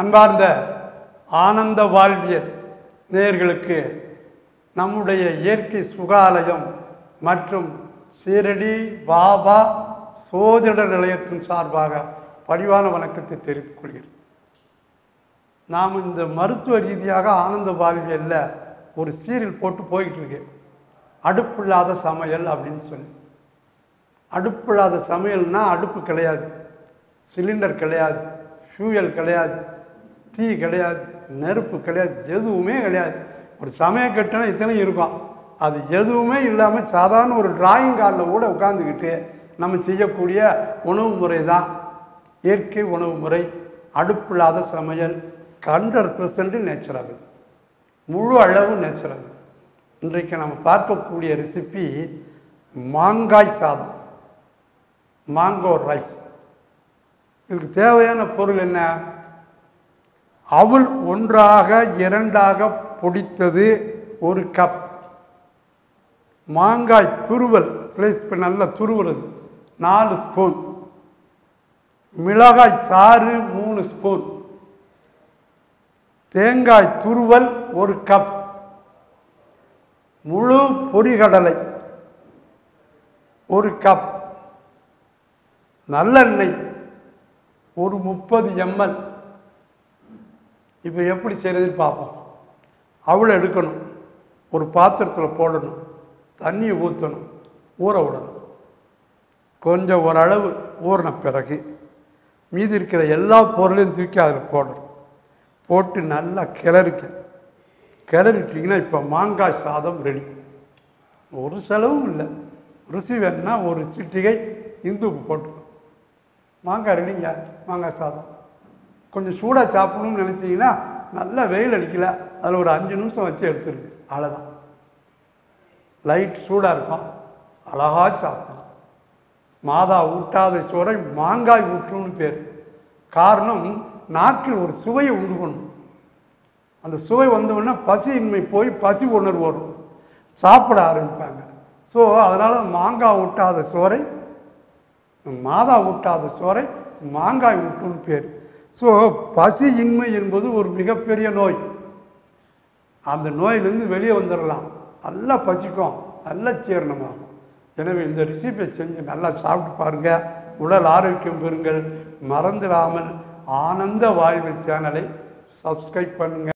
அன்பார்ந்த ஆனந்த வாழ்வியல் நேயர்களுக்கு நம்முடைய இயற்கை சுகாலயம் மற்றும் சீரடி பாபா சோதிடர் நிலையத்தின் சார்பாக பரிவான வணக்கத்தை தெரிவித்துக் கொள்கிறேன். நாம் இந்த மருத்துவ ரீதியாக ஆனந்த வாழ்வியலில் ஒரு சீரியல் போட்டு போய்கிட்டு இருக்கேன் அடுப்பில்லாத சமையல் அப்படின்னு சொல்லி. அடுப்பில்லாத சமையல்னால் அடுப்பு கிடையாது. சிலிண்டர் கிடையாது. ஃபியூயல் கிடையாது. தீ கிடையாது நெருப்பு கிடையாது எதுவுமே கிடையாது. ஒரு சமய கட்டினா இத்தனை இருக்கும். அது எதுவுமே இல்லாமல் சாதாரண ஒரு டிராயிங் கார்டில் கூட உட்காந்துக்கிட்டு நம்ம செய்யக்கூடிய உணவு முறை தான். இயற்கை உணவு முறை அடுப்பில்லாத சமையல் ஹண்ட்ரட் பெர்சன்ட் நேச்சுரல் முழு அளவு நேச்சுரல் இன்றைக்கு நம்ம பார்க்கக்கூடிய ரெசிபி மாங்காய் சாதம். மாங்கோ ரைஸ் இதுக்கு தேவையான பொருள் என்ன? அவள் ஒன்றாக இரண்டாக பொடித்தது ஒரு கப் மாங்காய் துருவல் ஸ்லைஸ் நல்ல நல்லா துருவல் நாலு ஸ்பூன் மிளகாய் சாறு மூணு ஸ்பூன் தேங்காய் துருவல் ஒரு கப் முழு பொரிகடலை ஒரு கப் நல்லெண்ணெய் ஒரு முப்பது எம்எல். இப்போ எப்படி செய்கிறதுன்னு பார்ப்போம். அவளை எடுக்கணும். ஒரு பாத்திரத்தில் போடணும். தண்ணியை ஊற்றணும் ஊற விடணும். கொஞ்சம் ஓரளவு ஊறின பிறகு மீதி இருக்கிற எல்லா பொருளையும் தூக்கி அதில் போடணும். போட்டு நல்லா கிளறிக்க கிளறிட்டிங்கன்னா இப்போ மாங்காய் சாதம் ரெடி. ஒரு செலவும் இல்லை. ருசி வேணுன்னா ஒரு சிட்டிகை இந்து போட்டுக்கணும். மாங்காய் ரெடிங்க. மாங்காய் சாதம். கொஞ்சம் சூடாக சாப்பிடணும்னு நினச்சிங்கன்னா நல்லா வெயில் அடிக்கல. அதில் ஒரு அஞ்சு நிமிஷம் வச்சு எடுத்துருக்கு அவ்வளோதான் லைட் சூடாக இருக்கும். அழகாக சாப்பிடலாம். மாதா ஊட்டாத சோறை மாங்காய் ஊற்றும்னு பேர். காரணம் நாக்கில் ஒரு சுவையை உண்டு பண்ணும். அந்த சுவை வந்தவுடனே பசியின்மை போய் பசி உணர்வு வரும். சாப்பிட ஆரம்பிப்பாங்க. ஸோ அதனால் மாங்காய் ஊட்டாத சோறை மாதா ஊட்டாத சோறை மாங்காய் ஊட்டுன்னு பேர். ஸோ பசி இன்மை என்பது ஒரு மிகப்பெரிய நோய். அந்த நோயிலிருந்து வெளியே வந்துடலாம். நல்லா பசிக்கும். நல்லா ஜீரணமாகும். எனவே இந்த ரெசிபியை செஞ்சு நல்லா சாப்பிட்டு பாருங்கள் உடல் ஆரோக்கியம் பெறுங்கள். மறந்துடாமல் ஆனந்த வாழ்வு சேனலை சப்ஸ்கிரைப் பண்ணுங்கள்